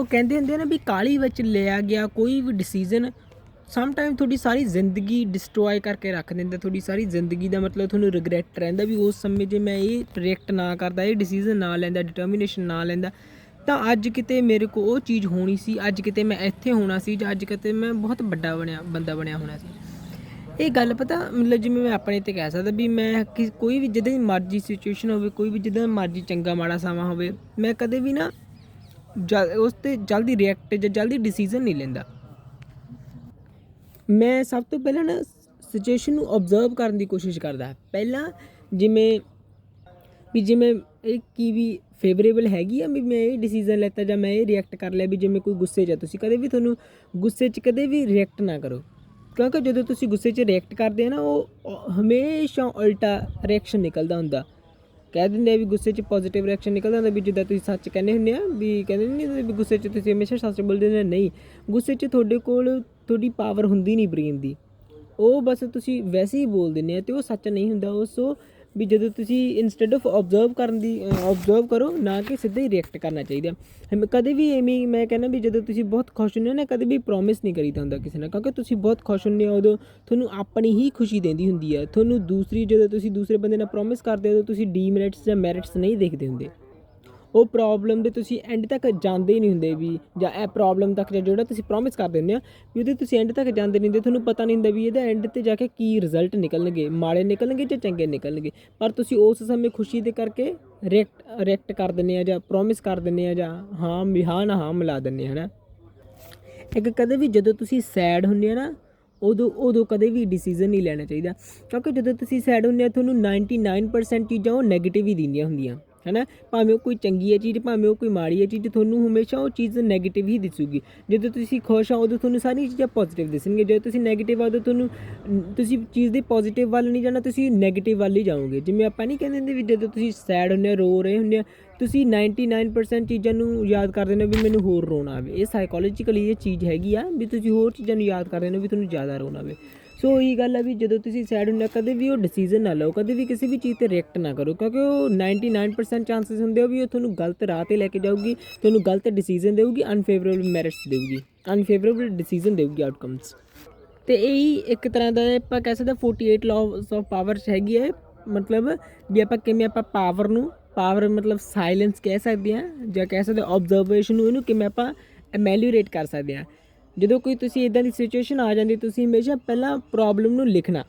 ਉਹ ਕਹਿੰਦੇ ਹੁੰਦੇ ਆ ਨਾ ਵੀ ਕਾਲੀ ਵਿੱਚ ਲਿਆ ਗਿਆ ਕੋਈ ਵੀ ਡਿਸੀਜਨ ਸਮ ਟਾਈਮ ਤੁਹਾਡੀ ਸਾਰੀ ਜ਼ਿੰਦਗੀ ਡਿਸਟਰੋਏ ਕਰਕੇ ਰੱਖ ਦਿੰਦਾ, ਤੁਹਾਡੀ ਸਾਰੀ ਜ਼ਿੰਦਗੀ ਦਾ ਮਤਲਬ ਤੁਹਾਨੂੰ ਰਿਗਰੈਟ ਰਹਿੰਦਾ ਵੀ ਉਸ ਸਮੇਂ ਜੇ ਮੈਂ ਇਹ ਰਿਐਕਟ ਨਾ ਕਰਦਾ, ਇਹ ਡਿਸੀਜਨ ਨਾ ਲੈਂਦਾ ਡਿਟਰਮੀਨੇਸ਼ਨ ਨਾ ਲੈਂਦਾ, ਤਾਂ ਅੱਜ ਕਿਤੇ ਮੇਰੇ ਕੋ ਉਹ ਚੀਜ਼ ਹੋਣੀ ਸੀ, ਅੱਜ ਕਿਤੇ ਮੈਂ ਇੱਥੇ ਹੋਣਾ ਸੀ, ਜਾਂ ਅੱਜ ਕਿਤੇ ਮੈਂ ਬਹੁਤ ਵੱਡਾ ਬਣਿਆ, ਬੰਦਾ ਬਣਿਆ ਹੋਣਾ ਸੀ। ਇਹ ਗੱਲ ਪਤਾ, ਮਤਲਬ ਜਿਵੇਂ ਮੈਂ ਆਪਣੇ ਤੇ ਕਹਿ ਸਕਦਾ ਵੀ ਮੈਂ ਕਿ- ਕੋਈ ਵੀ ਜਿੱਦਾਂ ਦੀ ਮਰਜ਼ੀ ਸਿਚੁਏਸ਼ਨ ਹੋਵੇ, ਕੋਈ ਵੀ ਜਿੱਦਾਂ ਮਰਜ਼ੀ ਚੰਗਾ ਮਾੜਾ ਸਮਾਂ ਹੋਵੇ, ਮੈਂ ਕਦੇ ਵੀ ਨਾ ਜਲ- ਉਸ ਤੇ ਜਲਦੀ ਰਿਐਕਟ ਜਾਂ ਜਲਦੀ ਡਿਸੀਜਨ ਨਹੀਂ ਲੈਂਦਾ। ਮੈਂ ਸਭ ਤੋਂ ਪਹਿਲਾਂ ਨਾ ਸਿਚੁਏਸ਼ਨ ਨੂੰ ਆਬਜ਼ਰਵ ਕਰਨ ਦੀ ਕੋਸ਼ਿਸ਼ ਕਰਦਾ। ਪਹਿਲਾਂ ਜਿਵੇਂ ਵੀ ਜਿਵੇਂ ਇਹ ਕੀ ਵੀ ਫੇਵਰੇਬਲ ਹੈਗੀ ਆ, ਵੀ ਮੈਂ ਇਹ ਡਿਸੀਜਨ ਲੈਤਾ ਜਾਂ ਮੈਂ ਇਹ ਰਿਐਕਟ ਕਰ ਲਿਆ ਵੀ ਜਿਵੇਂ ਕੋਈ ਗੁੱਸੇ 'ਚ ਆ, ਤੁਸੀਂ ਕਦੇ ਵੀ ਤੁਹਾਨੂੰ ਗੁੱਸੇ 'ਚ ਕਦੇ ਵੀ ਰਿਐਕਟ ਨਾ ਕਰੋ। ਕਿਉਂਕਿ ਜਦੋਂ ਤੁਸੀਂ ਗੁੱਸੇ 'ਚ ਰਿਐਕਟ ਕਰਦੇ ਆ ਨਾ, ਉਹ ਹਮੇਸ਼ਾ ਉਲਟਾ ਰਿਐਕਸ਼ਨ ਨਿਕਲਦਾ ਹੁੰਦਾ। ਕਹਿ ਦਿੰਦੇ ਆ ਵੀ ਗੁੱਸੇ 'ਚ ਪੋਜ਼ਿਟਿਵ ਰਿਐਕਸ਼ਨ ਨਿਕਲ ਜਾਂਦਾ ਵੀ ਜਿੱਦਾਂ ਤੁਸੀਂ ਸੱਚ ਕਹਿੰਦੇ ਹੁੰਦੇ ਆ, ਵੀ ਕਹਿੰਦੇ ਨਹੀਂ ਵੀ ਗੁੱਸੇ 'ਚ ਤੁਸੀਂ ਹਮੇਸ਼ਾ ਸੱਚ ਬੋਲਦੇ ਹੁੰਦੇ ਨਹੀਂ। ਗੁੱਸੇ 'ਚ ਤੁਹਾਡੇ ਕੋਲ ਤੁਹਾਡੀ ਪਾਵਰ ਹੁੰਦੀ ਨਹੀਂ ਬ੍ਰੇਨ ਦੀ। ਉਹ ਬਸ ਤੁਸੀਂ ਵੈਸੇ ਹੀ ਬੋਲ ਦਿੰਦੇ ਆ ਤੇ ਉਹ ਸੱਚ ਨਹੀਂ ਹੁੰਦਾ, ਉਹ ਸੋ ਵੀ ਜਦੋਂ ਤੁਸੀਂ ਇਨਸਟੈਡ ਆਫ ਆਬਜ਼ਰਵ ਕਰਨ ਦੀ ਆਬਜ਼ਰਵ ਕਰੋ, ਨਾ ਕਿ ਸਿੱਧਾ ਹੀ ਰਿਐਕਟ ਕਰਨਾ ਚਾਹੀਦਾ। ਕਦੇ ਵੀ ਐਵੇਂ ਮੈਂ ਕਹਿੰਦਾ ਵੀ ਜਦੋਂ ਤੁਸੀਂ ਬਹੁਤ ਖੁਸ਼ ਹੁੰਦੇ ਹੋ ਨਾ, ਕਦੇ ਵੀ ਪ੍ਰੋਮਿਸ ਨਹੀਂ ਕਰੀਦਾ ਹੁੰਦਾ ਕਿਸੇ ਨਾਲ, ਕਿਉਂਕਿ ਤੁਸੀਂ ਬਹੁਤ ਖੁਸ਼ ਹੁੰਦੇ ਹੋ, ਉਦੋਂ ਤੁਹਾਨੂੰ ਆਪਣੀ ਹੀ ਖੁਸ਼ੀ ਦਿੰਦੀ ਹੁੰਦੀ ਹੈ। ਤੁਹਾਨੂੰ ਦੂਸਰੀ, ਜਦੋਂ ਤੁਸੀਂ ਦੂਸਰੇ ਬੰਦੇ ਨਾਲ ਪ੍ਰੋਮਿਸ ਕਰਦੇ ਹੋ, ਉਦੋਂ ਤੁਸੀਂ ਡੀਮੈਰਿਟਸ ਜਾਂ ਮੈਰਿਟਸ ਨਹੀਂ ਦੇਖਦੇ ਹੁੰਦੇ। ਉਹ ਪ੍ਰੋਬਲਮ ਦੇ ਤੁਸੀਂ ਐਂਡ ਤੱਕ ਜਾਂਦੇ ਹੀ ਨਹੀਂ ਹੁੰਦੇ ਵੀ, ਜਾਂ ਇਹ ਪ੍ਰੋਬਲਮ ਤੱਕ ਜਾਂ ਜਿਹੜਾ ਤੁਸੀਂ ਪ੍ਰੋਮਿਸ ਕਰ ਦਿੰਦੇ ਆ, ਵੀ ਉਹਦੇ ਤੁਸੀਂ ਐਂਡ ਤੱਕ ਜਾਂਦੇ ਨਹੀਂ ਹੁੰਦੇ, ਤੁਹਾਨੂੰ ਪਤਾ ਨਹੀਂ ਹੁੰਦਾ ਵੀ ਇਹਦਾ ਐਂਡ ਤੇ ਜਾ ਕੇ ਕੀ ਰਿਜ਼ਲਟ ਨਿਕਲਣਗੇ, ਮਾੜੇ ਨਿਕਲਣਗੇ ਜਾਂ ਚੰਗੇ ਨਿਕਲਣਗੇ। ਪਰ ਤੁਸੀਂ ਉਸ ਸਮੇਂ ਖੁਸ਼ੀ ਦੇ ਕਰਕੇ ਰਿਐਕਟ ਰਿਐਕਟ ਕਰ ਦਿੰਦੇ ਆ ਜਾਂ ਪ੍ਰੋਮਿਸ ਕਰ ਦਿੰਦੇ ਆ ਜਾਂ ਹਾਂ ਵੀ ਹਾਂ ਨਾ ਹਾਂ ਮਿਲਾ ਦਿੰਦੇ ਆ, ਹਨਾ? ਇੱਕ ਕਦੇ ਵੀ ਜਦੋਂ ਤੁਸੀਂ ਸੈਡ ਹੁੰਦੇ ਆ ਨਾ, ਉਦੋਂ ਉਦੋਂ ਕਦੇ ਵੀ ਡਿਸੀਜਨ ਨਹੀਂ ਲੈਣਾ ਚਾਹੀਦਾ। ਕਿਉਂਕਿ ਜਦੋਂ ਤੁਸੀਂ ਸੈਡ ਹੁੰਦੇ ਆ, ਤੁਹਾਨੂੰ 99% ਚੀਜ਼ਾਂ ਉਹ 네ਗੇਟਿਵ ਹੀ ਦਿੰਦੀਆਂ ਹੁੰਦੀਆਂ। ਹੈਨਾ? ਭਾਵੇਂ ਉਹ ਕੋਈ ਚੰਗੀ ਹੈ ਚੀਜ਼, ਭਾਵੇਂ ਉਹ ਕੋਈ ਮਾੜੀ ਹੈ ਚੀਜ਼, ਤੁਹਾਨੂੰ ਹਮੇਸ਼ਾ ਉਹ ਚੀਜ਼ ਨੈਗੇਟਿਵ ਹੀ ਦਿਸੂਗੀ। ਜਦੋਂ ਤੁਸੀਂ ਖੁਸ਼ ਆ ਉਦੋਂ ਤੁਹਾਨੂੰ ਸਾਰੀਆਂ ਚੀਜ਼ਾਂ ਪੋਜ਼ਿਟਿਵ ਦਿਸਣਗੇ ਜਦੋਂ ਤੁਸੀਂ ਨੈਗੇਟਿਵ ਆ ਉਦੋਂ ਤੁਹਾਨੂੰ, ਤੁਸੀਂ ਚੀਜ਼ ਦੇ ਪੋਜ਼ਿਟਿਵ ਵੱਲ ਨਹੀਂ ਜਾਣਾ, ਤੁਸੀਂ ਨੈਗੇਟਿਵ ਵੱਲ ਹੀ ਜਾਓਗੇ। ਜਿਵੇਂ ਆਪਾਂ ਨਹੀਂ ਕਹਿੰਦੇ ਹੁੰਦੇ ਵੀ ਜਦੋਂ ਤੁਸੀਂ ਸੈਡ ਹੁੰਦੇ ਹੋ, ਰੋ ਰਹੇ ਹੁੰਦੇ ਹੋ, ਤੁਸੀਂ 99% ਚੀਜ਼ਾਂ ਨੂੰ ਯਾਦ ਕਰਦੇ ਨੇ ਵੀ ਮੈਨੂੰ ਹੋਰ ਰੋਣਾ ਆਵੇ। ਇਹ ਸਾਈਕੋਲੋਜੀਕਲੀ ਇਹ ਚੀਜ਼ ਹੈਗੀ ਆ ਵੀ ਤੁਸੀਂ ਹੋਰ ਚੀਜ਼ਾਂ ਨੂੰ ਯਾਦ ਕਰਦੇ ਨੇ ਵੀ ਤੁਹਾਨੂੰ ਜ਼ਿਆਦਾ ਰੋਣਾ ਆਵੇ। ਸੋ ਇਹੀ ਗੱਲ ਆ ਵੀ ਜਦੋਂ ਤੁਸੀਂ ਸੈਡ ਹੁੰਦੇ ਆ ਕਦੇ ਵੀ ਉਹ ਡਿਸੀਜਨ ਨਾ ਲਓ, ਕਦੇ ਵੀ ਕਿਸੇ ਵੀ ਚੀਜ਼ ਤੇ ਰਿਐਕਟ ਨਾ ਕਰੋ, ਕਿਉਂਕਿ ਉਹ 99% ਚਾਂਸਸ ਹੁੰਦੇ ਆ ਵੀ ਉਹ ਤੁਹਾਨੂੰ ਗਲਤ ਰਾਹ ਤੇ ਲੈ ਕੇ ਜਾਊਗੀ, ਤੁਹਾਨੂੰ ਗਲਤ ਡਿਸੀਜਨ ਦੇਊਗੀ ਅਨਫੇਵਰੇਬਲ ਮੈਰਿਟਸ ਦੇਊਗੀ ਅਨਫੇਵਰੇਬਲ ਡਿਸੀਜਨ ਦੇਊਗੀ ਆਊਟਕਮਸ ਤੇ ਇਹੀ ਇੱਕ ਤਰ੍ਹਾਂ ਦਾ ਆਪਾਂ ਕਹਿ ਸਕਦੇ ਹਾਂ 48 ਲਾਅਸ ਆਫ ਪਾਵਰ ਚ ਹੈਗੀ ਹੈ ਮਤਲਬ ਵੀ ਆਪਾਂ ਕਿਵੇਂ ਆਪਾਂ ਪਾਵਰ ਨੂੰ ਪਾਵਰ ਮਤਲਬ ਸਾਇਲੈਂਸ ਕਹਿ ਸਕਦੇ ਹਾਂ ਜਾਂ ਕਹਿ ਸਕਦੇ ਆਬਜ਼ਰਵੇਸ਼ਨ ਨੂੰ, ਇਹਨੂੰ ਕਿਵੇਂ ਆਪਾਂ ਐਮੈਲਿਓਰੇਟ ਕਰ ਸਕਦੇ ਹਾਂ। ਜਦੋਂ ਕੋਈ ਤੁਸੀਂ ਇਦਾਂ ਦੀ ਸਿਚੁਏਸ਼ਨ ਆ ਜਾਂਦੀ, ਤੁਸੀਂ ਹਮੇਸ਼ਾ ਪਹਿਲਾਂ ਪ੍ਰੋਬਲਮ ਨੂੰ ਲਿਖਣਾ।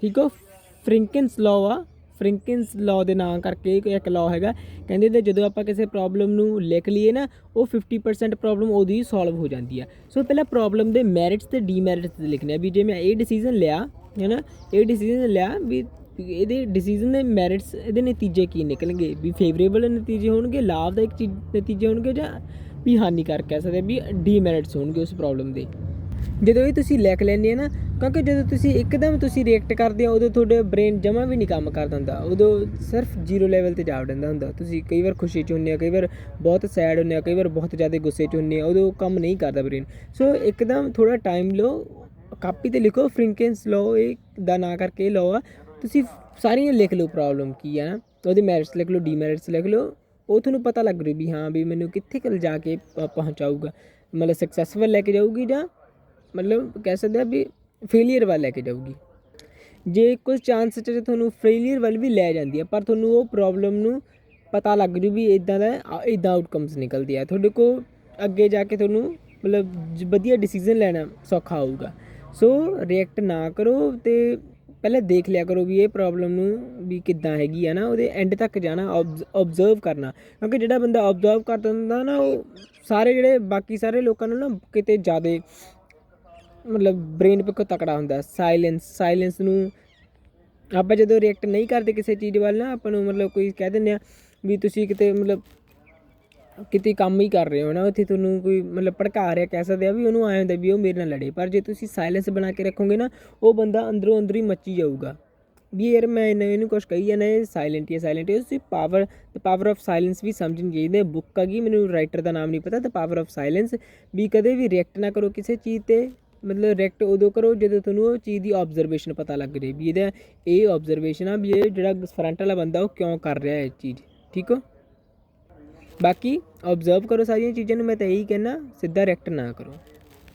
ਠੀਕ ਹੋ? ਫ੍ਰਿੰਕਨਸ ਲਾਅ ਆ। ਫ੍ਰਿੰਕਨਸ ਲਾਅ ਦੇ ਨਾਂ ਕਰਕੇ ਇੱਕ- ਇੱਕ ਲਾਅ ਹੈਗਾ। ਕਹਿੰਦੇ ਤੇ ਜਦੋਂ ਆਪਾਂ ਕਿਸੇ ਪ੍ਰੋਬਲਮ ਨੂੰ ਲਿਖ ਲਈਏ ਨਾ, ਉਹ 50% ਪ੍ਰੋਬਲਮ ਉਹਦੀ ਸੋਲਵ ਹੋ ਜਾਂਦੀ ਆ। ਸੋ ਪਹਿਲਾਂ ਪ੍ਰੋਬਲਮ ਦੇ ਮੈਰਿਟਸ ਤੇ ਡੀਮੈਰਿਟਸ ਲਿਖਣੇ ਆ ਵੀ ਜੇ ਮੈਂ ਇਹ ਡਿਸੀਜਨ ਲਿਆ ਹੈ ਨਾ ਇਹ ਡਿਸੀਜਨ ਲਿਆ ਵੀ ਇਹਦੇ ਡਿਸੀਜਨ ਦੇ ਮੈਰਿਟਸ ਇਹਦੇ ਨਤੀਜੇ ਕੀ ਨਿਕਲਣਗੇ? ਵੀ ਫੇਵਰੇਬਲ ਨਤੀਜੇ ਹੋਣਗੇ, ਲਾਭਦਾਇਕ ਚੀਜ਼ ਨਤੀਜੇ ਹੋਣਗੇ ਜਾਂ ਵੀ ਹਾਨੀਕਾਰ ਕਹਿ ਸਕਦੇ ਵੀ ਡੀਮੈਰਿਟਸ ਹੋਣਗੇ ਉਸ ਪ੍ਰੋਬਲਮ ਦੇ। ਜਦੋਂ ਇਹ ਤੁਸੀਂ ਲਿਖ ਲੈਂਦੇ ਆ ਨਾ, ਕਿਉਂਕਿ ਜਦੋਂ ਤੁਸੀਂ ਇੱਕਦਮ ਤੁਸੀਂ ਰਿਐਕਟ ਕਰਦੇ ਹੋ ਉਦੋਂ ਤੁਹਾਡੇ ਬ੍ਰੇਨ ਜਮਾ ਵੀ ਨਹੀਂ ਕੰਮ ਕਰਦਾ ਹੁੰਦਾ ਉਦੋਂ ਸਿਰਫ ਜ਼ੀਰੋ ਲੈਵਲ ਤੇ ਜਾ ਵੜਦਾ ਹੁੰਦਾ। ਤੁਸੀਂ ਕਈ ਵਾਰ ਖੁਸ਼ੀ 'ਚ ਹੁੰਦੇ ਆ, ਕਈ ਵਾਰ ਬਹੁਤ ਸੈਡ ਹੁੰਦੇ ਆ, ਕਈ ਵਾਰ ਬਹੁਤ ਜ਼ਿਆਦਾ ਗੁੱਸੇ 'ਚ ਹੁੰਦੇ ਆ, ਉਦੋਂ ਕੰਮ ਨਹੀਂ ਕਰਦਾ ਬ੍ਰੇਨ ਸੋ ਇੱਕਦਮ ਥੋੜਾ ਟਾਈਮ ਲਓ ਕਾਪੀ ਤੇ ਲਿਖੋ ਫ੍ਰਿੰਕਨਸ ਲਓ ਇਹ ਦਾ ਨਾਂ ਕਰਕੇ ਲਓ ਆ। ਤੁਸੀਂ ਸਾਰੀਆਂ ਲਿਖ ਲਓ ਪ੍ਰੋਬਲਮ ਕੀ ਆ ਨਾ। ਉਹਦੇ ਮੈਰਿਟਸ ਲਿਖ ਲਓ ਡੀਮੈਰਿਟਸ ਲਿਖ ਲਓ ਉਹ ਤੁਹਾਨੂੰ ਪਤਾ ਲੱਗ ਰਿਹਾ ਵੀ ਹਾਂ ਵੀ ਮੈਨੂੰ ਕਿੱਥੇ ਕੁ ਜਾ ਕੇ ਪਹੁੰਚਾਊਗਾ। ਮਤਲਬ ਸਕਸੈਸਫੁਲ ਲੈ ਕੇ ਜਾਊਗੀ ਜਾਂ ਮਤਲਬ ਕਹਿ ਸਕਦੇ ਆ ਵੀ ਫੇਲਿਅਰ ਵੱਲ ਲੈ ਕੇ ਜਾਊਗੀ। ਜੇ ਕੁਝ ਚਾਂਸ ਚ ਤੁਹਾਨੂੰ ਫੇਲਿਅਰ ਵੱਲ ਵੀ ਲੈ ਜਾਂਦੀ ਹੈ, ਪਰ ਤੁਹਾਨੂੰ ਉਹ ਪ੍ਰੋਬਲਮ ਨੂੰ ਪਤਾ ਲੱਗ ਜੂ ਵੀ ਇਦਾਂ ਦਾ ਇਦਾਂ ਆਊਟਕਮਸ ਨਿਕਲਦੀ ਆ ਤੁਹਾਡੇ ਕੋਲ ਅੱਗੇ ਜਾ ਕੇ ਤੁਹਾਨੂੰ ਮਤਲਬ ਵਧੀਆ ਡਿਸੀਜਨ ਲੈਣਾ ਸੌਖਾ ਹੋਊਗਾ। ਸੋ ਰਿਐਕਟ ਨਾ ਕਰੋ ਤੇ ਪਹਿਲਾਂ ਦੇਖ ਲਿਆ ਕਰੋ ਵੀ ਇਹ ਪ੍ਰੋਬਲਮ ਨੂੰ ਵੀ ਕਿੱਦਾਂ ਹੈਗੀ ਆ ਨਾ, ਉਹਦੇ ਐਂਡ ਤੱਕ ਜਾਣਾ ਆਬਜ਼ਰਵ ਕਰਨਾ। ਕਿਉਂਕਿ ਜਿਹੜਾ ਬੰਦਾ ਆਬਜ਼ਰਵ ਕਰਦਾ ਹੁੰਦਾ ਨਾ, ਉਹ ਸਾਰੇ ਜਿਹੜੇ ਬਾਕੀ ਸਾਰੇ ਲੋਕਾਂ ਨੂੰ ਨਾ ਕਿਤੇ ਜ਼ਿਆਦਾ ਮਤਲਬ ਬ੍ਰੇਨ ਪੱਖੋਂ ਤਕੜਾ ਹੁੰਦਾ ਸਾਇਲੈਂਸ ਸਾਇਲੈਂਸ ਨੂੰ ਆਪਾਂ ਜਦੋਂ ਰਿਐਕਟ ਨਹੀਂ ਕਰਦੇ ਕਿਸੇ ਚੀਜ਼ ਵੱਲ ਨਾ, ਆਪਾਂ ਨੂੰ ਮਤਲਬ ਕੋਈ ਕਹਿ ਦਿੰਦੇ ਆ ਵੀ ਤੁਸੀਂ ਕਿਤੇ ਮਤਲਬ ਕਿਤੇ ਕੰਮ ਹੀ ਕਰ ਰਹੇ ਹੋ ਨਾ, ਉੱਥੇ ਤੁਹਾਨੂੰ ਕੋਈ ਮਤਲਬ ਭੜਕਾ ਰਿਹਾ, ਕਹਿ ਸਕਦੇ ਆ ਵੀ ਉਹਨੂੰ ਆਏ ਹੁੰਦਾ ਵੀ ਉਹ ਮੇਰੇ ਨਾਲ ਲੜੇ। ਪਰ ਜੇ ਤੁਸੀਂ ਸਾਇਲੈਂਸ ਬਣਾ ਕੇ ਰੱਖੋਗੇ ਨਾ, ਉਹ ਬੰਦਾ ਅੰਦਰੋਂ ਅੰਦਰ ਹੀ ਮੱਚੀ ਜਾਊਗਾ। ਵੀ ਯਾਰ ਮੈਂ ਇਹਨੂੰ ਇਹਨੂੰ ਕੁਝ ਕਹੀ ਜਾਂਦਾ ਇਹ ਸਾਇਲੈਂਟ ਹੀ ਸਾਇਲੈਂਟ ਹੈ ਤੁਸੀਂ power the power off silence ਵੀ ਸਮਝਣ ਚਾਹੀਦੇ ਬੁੱਕ ਹੈਗੀ ਮੈਨੂੰ ਰਾਈਟਰ ਦਾ ਨਾਮ ਨਹੀਂ ਪਤਾ ਦ ਪਾਵਰ ਆਫ ਸਾਇਲੈਂਸ ਵੀ ਕਦੇ ਵੀ ਰਿਐਕਟ ਨਾ ਕਰੋ ਕਿਸੇ ਚੀਜ਼ ਤੇ, ਮਤਲਬ ਰਿਐਕਟ ਉਦੋਂ ਕਰੋ ਜਦੋਂ ਤੁਹਾਨੂੰ ਉਹ ਚੀਜ਼ ਦੀ ਆਬਜ਼ਰਵੇਸ਼ਨ ਪਤਾ ਲੱਗ ਜੇ ਵੀ ਇਹਦਾ ਇਹ ਆਬਜ਼ਰਵੇਸ਼ਨ ਆ ਵੀ ਇਹ ਜਿਹੜਾ ਫਰੰਟ ਵਾਲਾ ਬੰਦਾ ਉਹ ਕਿਉਂ ਕਰ ਰਿਹਾ ਹੈ ਇਹ ਚੀਜ਼। ਠੀਕ ਹੋ? ਬਾਕੀ ਆਬਜ਼ਰਵ ਕਰੋ ਸਾਰੀਆਂ ਚੀਜ਼ਾਂ ਨੂੰ ਮੈਂ ਤਾਂ ਇਹੀ ਕਹਿਣਾ ਸਿੱਧਾ ਰਿਐਕਟ ਨਾ ਕਰੋ।